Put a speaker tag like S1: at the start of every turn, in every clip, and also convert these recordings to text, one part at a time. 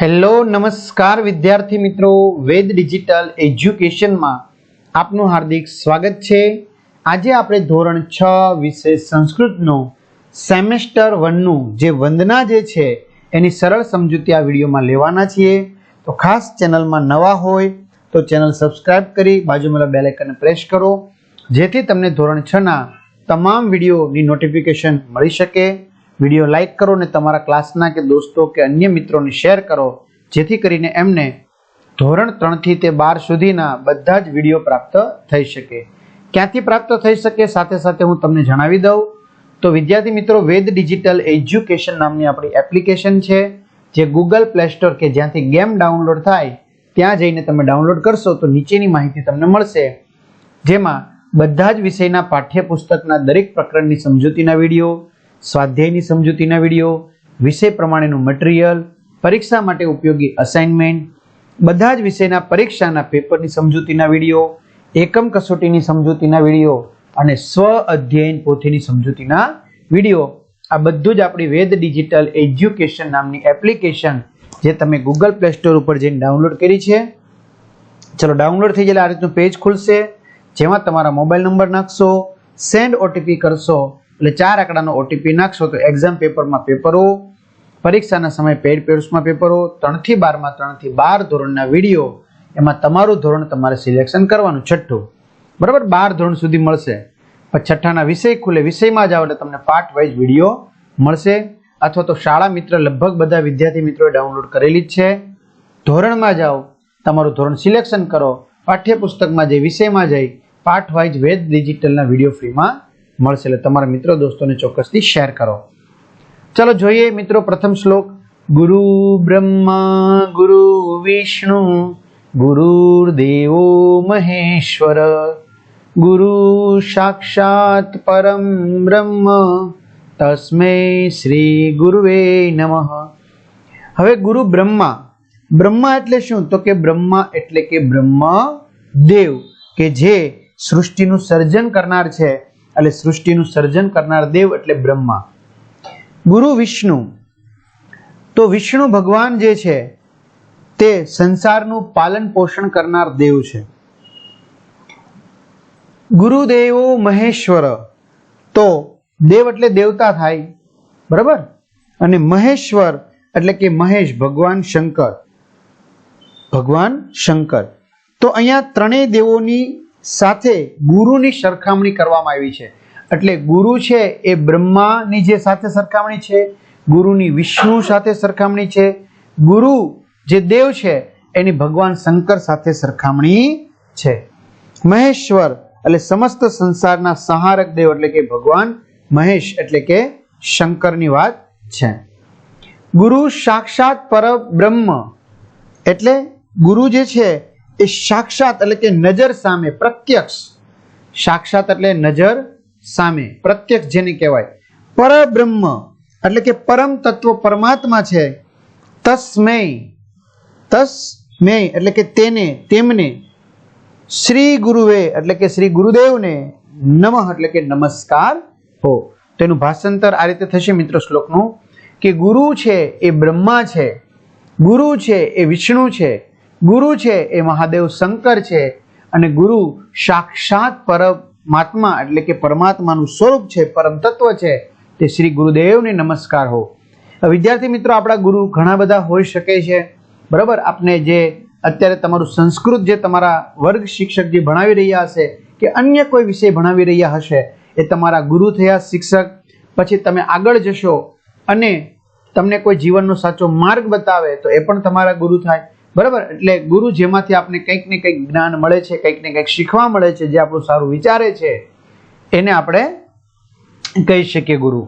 S1: Hello, નમસ્કાર વિદ્યાર્થી મિત્રો. વેદ ડિજિટલ એજ્યુકેશનમાં આપનું હાર્દિક સ્વાગત છે. આજે આપણે ધોરણ છ વિષય સંસ્કૃતનું સેમેસ્ટર વનનું જે વંદના જે છે, એની સરળ સમજૂતી આ વિડીયોમાં લેવાના છીએ. તો ખાસ ચેનલમાં નવા હોય તો ચેનલ સબસ્ક્રાઇબ કરી બાજુમાં બેલ આઇકનને પ્રેસ કરો. જેથી તમને ધોરણ છના તમામ વિડીયોની નોટિફિકેશન મળી શકે. વીડિયો લાઇક કરો અને તમારા ક્લાસના કે દોસ્તો કે અન્ય મિત્રોને શેર કરો, જેથી કરીને એમને ધોરણ ત્રણથી તે બાર સુધીના બધા જ વીડિયો પ્રાપ્ત થઈ શકે. ક્યાંથી પ્રાપ્ત થઈ શકે? સાથે સાથે હું તમને જણાવી દઉં. તો વિદ્યાર્થી મિત્રો, વેદ ડિજિટલ એજ્યુકેશન નામની આપણી એપ્લિકેશન છે, જે ગૂગલ પ્લે સ્ટોર કે જ્યાંથી ગેમ ડાઉનલોડ થાય, ત્યાં જઈને તમે ડાઉનલોડ કરશો તો નીચેની માહિતી તમને મળશે. જેમાં બધા જ વિષયના પાઠ્યપુસ્તકના દરેક પ્રકરણની સમજૂતીના વીડિયો સ્વાધ્યાયની સમજૂતીના વીડિયો, વિષય પ્રમાણેનું મટીરિયલ પરીક્ષા માટે ઉપયોગી અસાઇનમેન્ટ બધા જ વિષયના પરીક્ષાના પેપરની સમજૂતીના વીડિયો, એકમ કસોટીની સમજૂતીના વીડિયો અને સ્વ અધ્યયન પોથીની સમજૂતીના વીડિયો. આ બધું જ આપણી વેદ ડિજિટલ એજ્યુકેશન નામની એપ્લિકેશન જે તમે ગૂગલ પ્લે સ્ટોર ઉપર જઈને ડાઉનલોડ કરી છે. ચલો ડાઉનલોડ થઈ જાય આ રીતનું પેજ ખુલશે. જેમાં તમારા મોબાઈલ નંબર નાખશો સેન્ડ ઓટીપી કરશો એટલે ચાર આંકડાનો ઓટીપી નાખશો તો એક્ઝામ પેપરમાં પેપરો પરીક્ષાના સમય પેડ પેપર્સમાં પેપરો ત્રણથી બારમાં, ત્રણથી બાર ધોરણના વીડિયો એમાં તમારું ધોરણ તમારે સિલેક્શન કરવાનું, છઠ્ઠું. બરાબર? બાર ધોરણ સુધી મળશે. પછી છઠ્ઠાના વિષય ખુલે, વિષયમાં જાઓ એટલે તમને પાર્ટ વાઇઝ વીડિયો મળશે. અથવા તો શાળા મિત્ર, લગભગ બધા વિદ્યાર્થી મિત્રોએ ડાઉનલોડ કરેલી જ છે. ધોરણમાં જાઓ, તમારું ધોરણ સિલેક્શન કરો, પાઠ્યપુસ્તકમાં જઈ, વિષયમાં જઈ પાર્ટ વાઇઝ વેદ ડિજિટલના વીડિયો ફ્રીમાં મળશે. એટલે તમારા મિત્રો દોસ્તોને ચોક્કસથી શેર કરો. ચાલો જોઈએ મિત્રો પ્રથમ શ્લોક. ગુરુ બ્રહ્મા, ગુરુ વિષ્ણુ, ગુરુર્દેવો મહેશ્વર, ગુરુ સાક્ષાત પરમ બ્રહ્મ, તસ્મે શ્રી ગુરુવે નમઃ. હવે ગુરુ બ્રહ્મા. બ્રહ્મા એટલે શું? તો કે બ્રહ્મા એટલે કે બ્રહ્મ દેવ કે જે સૃષ્ટિનું સર્જન કરનાર છે. એટલે સૃષ્ટિનું સર્જન કરનાર દેવ એટલે બ્રહ્મા. ગુરુ વિષ્ણુ. તો વિષ્ણુ ભગવાન જે છે, તે સંસારનું પાલન પોષણ કરનાર દેવ છે. ગુરુદેવો મહેશ્વર. તો દેવ એટલે દેવતા થાય, બરાબર? અને મહેશ્વર એટલે કે મહેશ, ભગવાન શંકર. ભગવાન શંકર. તો અહીંયા ત્રણેય દેવોની સાથે ગુરુની સરખામણી કરવામાં આવી છે. એટલે ગુરુ છે એ બ્રહ્માની જે સાથે સરખામણી છે, ગુરુની વિષ્ણુ સાથે સરખામણી છે, ગુરુ જે દેવ છે એની ભગવાન શંકર સાથે સરખામણી છે. મહેશ્વર એટલે સમસ્ત સંસારના સહારક દેવ એટલે કે ભગવાન મહેશ એટલે કે શંકરની વાત છે. ગુરુ સાક્ષાત પર બ્રહ્મ એટલે ગુરુ જે છે એ સાક્ષાત એટલે કે નજર સામે, પ્રત્યક્ષ. સાક્ષાત એટલે નજર સામે, પ્રત્યક્ષ જેને કહેવાય. પરબ્રહ્મ એટલે કે પરમ તત્વ પરમાત્મા છે, તસ્મય તસ્મય એટલે કે તેને, તેમને. શ્રી ગુરુવે એટલે કે શ્રી ગુરુદેવને નમઃ એટલે કે નમસ્કાર હો. તેનું ભાષાંતર આ રીતે થશે મિત્રો શ્લોકનું, કે ગુરુ છે એ બ્રહ્મા છે, ગુરુ છે એ વિષ્ણુ છે ગુરુ છે એ મહાદેવ શંકર છે અને ગુરુ સાક્ષાત પરમાત્મા એટલે કે પરમાત્માનું સ્વરૂપ છે, પરમ તત્વ છે, તે શ્રી ગુરુદેવને નમસ્કાર હો. વિદ્યાર્થી મિત્રો, આપણા ગુરુ ઘણા બધા હોઈ શકે છે. બરાબર? આપને જે અત્યારે તમારું સંસ્કૃત જે તમારા વર્ગ શિક્ષક જે ભણાવી રહ્યા હશે કે અન્ય કોઈ વિષય ભણાવી રહ્યા હશે, એ તમારા ગુરુ થયા શિક્ષક, પછી તમે આગળ જશો અને તમને કોઈ જીવનનો સાચો માર્ગ બતાવે, તો એ પણ તમારા ગુરુ થાય. બરાબર? એટલે ગુરુ જેમાંથી આપણે કંઈક ને કંઈક જ્ઞાન મળે છે, કંઈક ને કંઈક શીખવા મળે છે, જે આપણું સારું વિચારે છે, એને આપણે કહી શકીએ ગુરુ.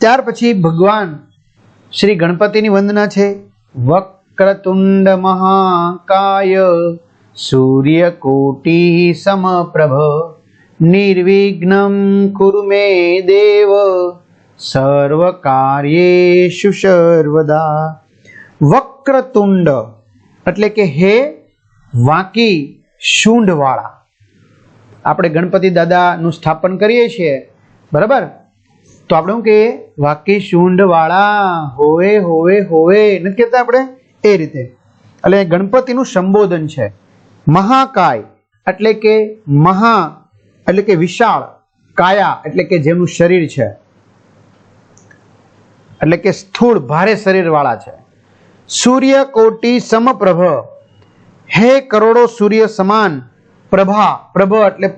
S1: ત્યાર પછી ભગવાન શ્રી ગણપતિની વંદના છે. વક્રતુંડ મહાકાય, સૂર્યકોટી સમપ્રભ, નિર્વિઘ્નમ કુરુ મે દેવ સર્વ કાર્યેષુ સર્વદા. વક્રતુંડ એટલે કે હે વાંકી શૂંઢવાળા. આપણે ગણપતિ દાદાનું સ્થાપન કરીએ છીએ, બરાબર? તો આપણે શું કહીએ? વાકી શૂંઢવાળા, હોવે હોવે હોવે. નથી કહેતા આપણે? એ રીતે. એટલે ગણપતિનું સંબોધન છે. મહાકાય એટલે કે મહા, એટલે કે વિશાળ. કાયા એટલે કે જેનું શરીર છે. એટલે કે સ્થૂળ, ભારે શરીરવાળા છે. સૂર્ય કોટી સમપ્રભ. હે કરોડો સૂર્ય સમાન પ્રભા, પ્રભ એટલે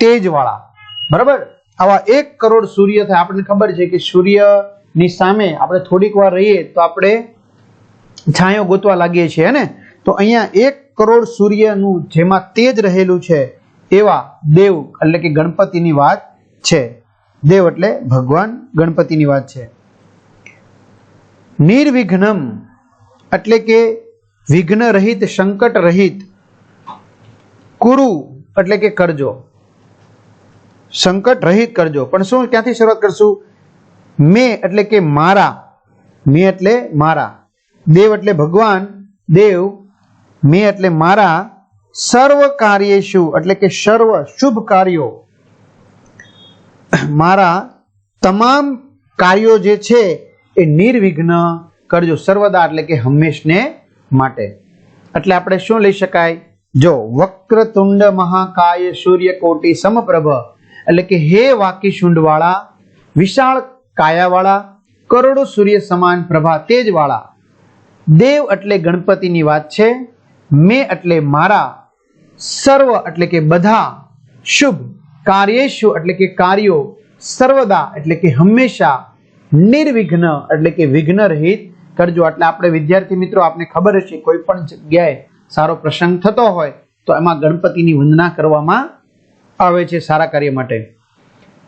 S1: તેજ વાળા બરાબર? આવા એક કરોડ સૂર્ય થાય. આપણને ખબર છે કે સૂર્યની સામે આપણે થોડીક વાર રહીએ તો આપણે છાંયો ગોતવા લાગીએ છીએ ને? તો અહીંયા એક કરોડ સૂર્યનું જેમાં તેજ રહેલું છે એવા દેવ એટલે કે ગણપતિની વાત છે. દેવ એટલે ભગવાન ગણપતિની વાત છે. નિર્વિઘ્નમ એટલે કે વિઘ્ન રહિત સંકટ રહિત કુરુ એટલે કે કરજો. સંકટ રહિત કરજો. પણ શું ક્યાંથી શરૂઆત કરશું? મેં એટલે કે મારા. મેં એટલે મારા. દેવ એટલે ભગવાન. દેવ, મેં એટલે મારા. સર્વ કાર્યેશુ એટલે કે સર્વ શુભ કાર્યો. મારા તમામ કાર્યો જે છે એ નિર્વિઘ્ન કરજો સર્વદા એટલે કે હંમેશને માટે. એટલે આપણે શું લઈ શકાય? જો વક્રતુંડ મહાકાય સૂર્યકોટી સમપ્રભ. એટલે કે હે વાકી શુંડવાળા વિશાળ કાયાવાળા, કરોડો સૂર્ય સમાન પ્રભા તેજવાળા. દેવ એટલે ગણપતિની વાત છે, મેં એટલે મારા, સર્વ એટલે કે બધા, શુભ કાર્યેશુ એટલે કે કાર્યો, સર્વદા એટલે કે હંમેશા, નિર્વિઘ્ન એટલે કે વિઘ્ન રહિત કરજો. એટલે આપણે વિદ્યાર્થી મિત્રો, આપને ખબર હશે, કોઈ પણ જગ્યાએ સારો પ્રસંગ થતો હોય, તો એમાં ગણપતિની વંદના કરવામાં આવે છે સારા કાર્ય માટે.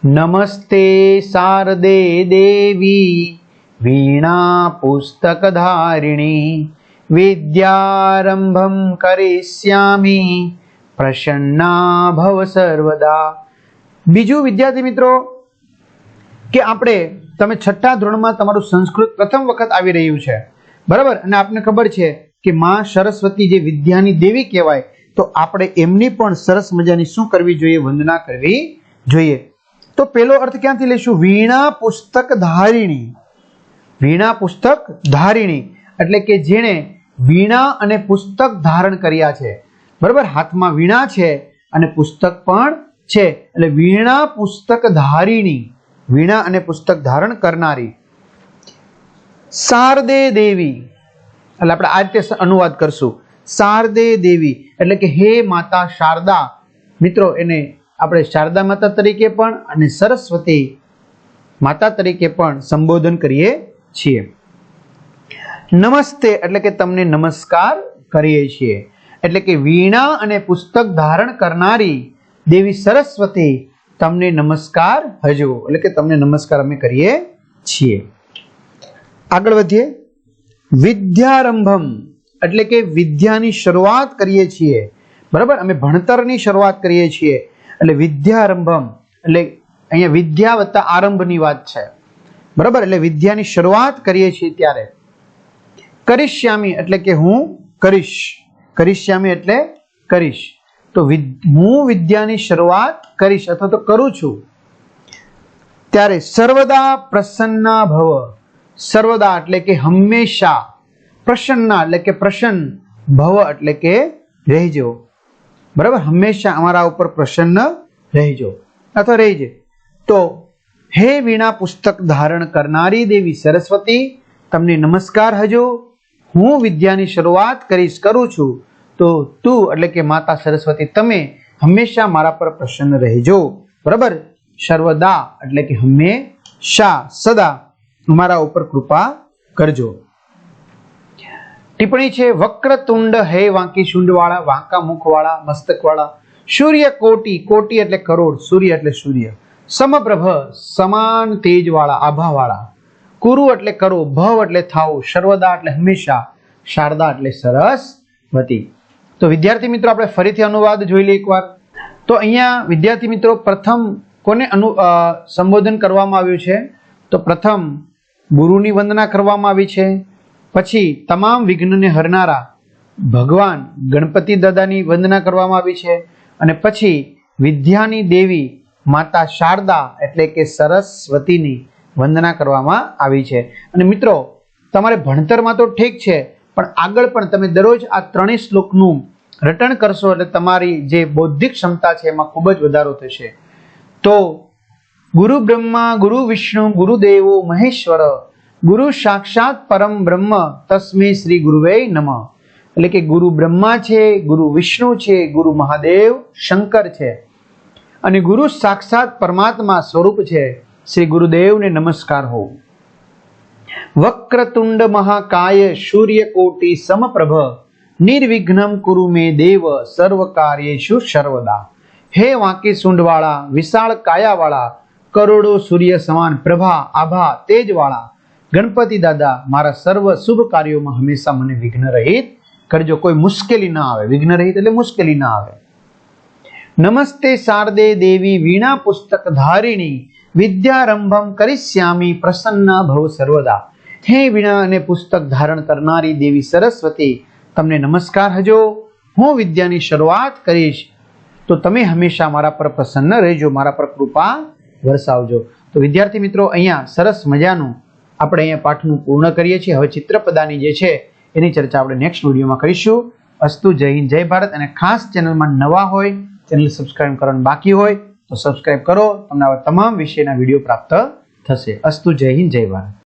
S1: નમસ્તે શારદે દેવી વીણા પુસ્તકધારિણી વિદ્યારંભમ કરિષ્યામી પ્રસન્ના ભવ સર્વદા. બીજું વિદ્યાર્થી મિત્રો, કે આપણે તમે છઠ્ઠા ધોરણમાં તમારું સંસ્કૃત પ્રથમ વખત આવી રહ્યું છે. બરાબર? અને આપને ખબર છે કે માં સરસ્વતી જે વિદ્યાની દેવી કહેવાય, તો આપણે એમની પણ સરસ મજાની શું કરવી જોઈએ, વંદના કરવી જોઈએ. તો પેલો અર્થ ક્યાંથી લઈશું? વીણા પુસ્તક ધારિણી. વીણા પુસ્તક ધારિણી. એટલે કે જેણે વીણા અને પુસ્તક ધારણ કર્યા છે. બરાબર? હાથમાં વીણા છે અને પુસ્તક પણ છે. એટલે વીણા પુસ્તક ધારિણી. વીણા અને પુસ્તક ધારણ કરનારી શારદે દેવી. એટલે આપણે આ રીતે અનુવાદ કરશું. શારદે દેવી, એટલે કે હે માતા શારદા. મિત્રો, એને આપણે શારદા માતા તરીકે પણ અને સરસ્વતી માતા તરીકે પણ સંબોધન કરીએ છીએ. નમસ્તે, એટલે કે તમને નમસ્કાર કરીએ છીએ. એટલે કે વીણા અને પુસ્તક ધારણ કરનારી દેવી સરસ્વતી તમને નમસ્કાર હજુ, એટલે કે તમને નમસ્કાર અમે કરીએ છીએ. આગળ વધીએ. વિદ્યારંભમ, એટલે કે વિદ્યાની શરૂઆત કરીએ છીએ. બરાબર? અમે ભણતરની શરૂઆત કરીએ છીએ. એટલે વિદ્યારંભમ, એટલે અહીંયા વિદ્યા વત્તા આરંભની વાત છે. બરાબર? એટલે વિદ્યાની શરૂઆત કરીએ છીએ ત્યારે. કરિશ્યામી એટલે કે હું કરીશ. કરિશ્યામી એટલે કરીશ. તો હું વિદ્યાની શરૂઆત કરીશ અથવા તો કરું છું. ત્યારે સર્વદા પ્રસન્ના ભવ. સર્વદા એટલે કે હંમેશા. પ્રસન્ના એટલે કે પ્રસન્ન. ભવ એટલે કે રહેજો. બરાબર? હંમેશા અમારા ઉપર પ્રસન્ન રહેજો. અથવા રહેજે. તો, હે વીણા પુસ્તક ધારણ કરનારી દેવી સરસ્વતી, તમને નમસ્કાર હજો. હું વિદ્યાની શરૂઆત કરીશ, કરું છું. તો તું એટલે કે માતા સરસ્વતી, તમે હંમેશા મારા પર પ્રસન્ન રહેજો. બરાબર? સર્વદા એટલે કે હંમેશા, સદા મારા ઉપર કૃપા કરજો. ટિપ્પણી છે, વક્રતુંડ હે વાંકી શુંડવાળા, વાંકા મુખવાળા, મસ્તકવાળા. સૂર્ય કોટી કોટી એટલે કરોડ, સૂર્ય એટલે સૂર્ય. સમપ્રભ, સમાન તેજવાળા, આભાવાળા. કુરુ એટલે કરો, ભવ એટલે થાવ સર્વદા એટલે હંમેશા, શારદા એટલે સરસ્વતી તો વિદ્યાર્થી મિત્રો, આપણે ફરીથી અનુવાદ જોઈ લઈએ એકવાર. તો અહીંયા વિદ્યાર્થી મિત્રો, પ્રથમ કોને અનુ સંબોધન કરવામાં આવ્યું છે? તો પ્રથમ, ગુરુની વંદના કરવામાં આવી છે. પછી, તમામ વિઘ્નને હરનારા ભગવાન ગણપતિ દાદાની વંદના કરવામાં આવી છે. અને પછી, વિદ્યાની દેવી માતા શારદા, એટલે કે સરસ્વતીની વંદના કરવામાં આવી છે. અને મિત્રો, તમારે ભણતરમાં તો ઠીક છે પણ આગળ પણ તમે દરરોજ આ ત્રણેય શ્લોકનું રટણ કરશો એટલે તમારી જે બૌદ્ધિક ક્ષમતા છે એમાં ખૂબ જ વધારો થશે. તો ગુરુ બ્રહ્મા, ગુરુ વિષ્ણુ ગુરુદેવો મહેશ્વર, ગુરુ સાક્ષાત પરમ બ્રહ્મ, તસ્મે શ્રી ગુરુવે નમ. એટલે કે ગુરુ બ્રહ્મા છે, ગુરુ વિષ્ણુ છે, ગુરુ મહાદેવ શંકર છે. અને ગુરુ સાક્ષાત પરમાત્મા સ્વરૂપ છે. શ્રી ગુરુદેવને નમસ્કાર હો. વક્રતુંડ મહાકાય સૂર્યકોટી સમપ્રભ નિર્વિઘ્નમ કુરુ મે દેવ સર્વ કાર્યેશુ સર્વદા હે વાંકી સૂંઢવાળા વિશાળ કાયાવાળા કરોડો સૂર્ય સમાન પ્રભા આભા તેજવાળા ગણપતિ દાદા મારા સર્વ શુભ કાર્યોમાં હંમેશા મને વિઘ્ન રહિત કરજો કોઈ મુશ્કેલી ના આવે વિઘ્ન રહિત એટલે મુશ્કેલી ના આવે નમસ્તે શારદે દેવી વીણા પુસ્તક ધારિણી વિદ્યારંભમ કરિષ્યામી પ્રસન્ન ભવ સર્વદા। હે વીણા અને પુસ્તક ધારણ કરનારી દેવી સરસ્વતી, તમને નમસ્કાર હજો। હું વિદ્યાની શરૂઆત કરીશ। તો તમે હંમેશા મારા પર પ્રસન્ન રહેજો, મારા પર કૃપા વરસાવજો। તો વિદ્યાર્થી મિત્રો, અહીંયા સરસ મજાનું આપણે અહીંયા પાઠનું પૂર્ણ કરીએ છીએ। હવે ચિત્રપદાની જે છે, એની ચર્ચા આપણે નેક્સ્ટ વિડીયોમાં કરીશું। અસ્તુ જય હિન્દ, જય ભારત અને ખાસ ચેનલમાં નવા હોય ચેનલ સબસ્ક્રાઈબ કરવાનું બાકી હોય તો સબસ્ક્રાઇબ કરો. તમને આવા તમામ વિષયના વીડિયો પ્રાપ્ત થશે. અસ્તુ જય હિન્દ, જય ભારત.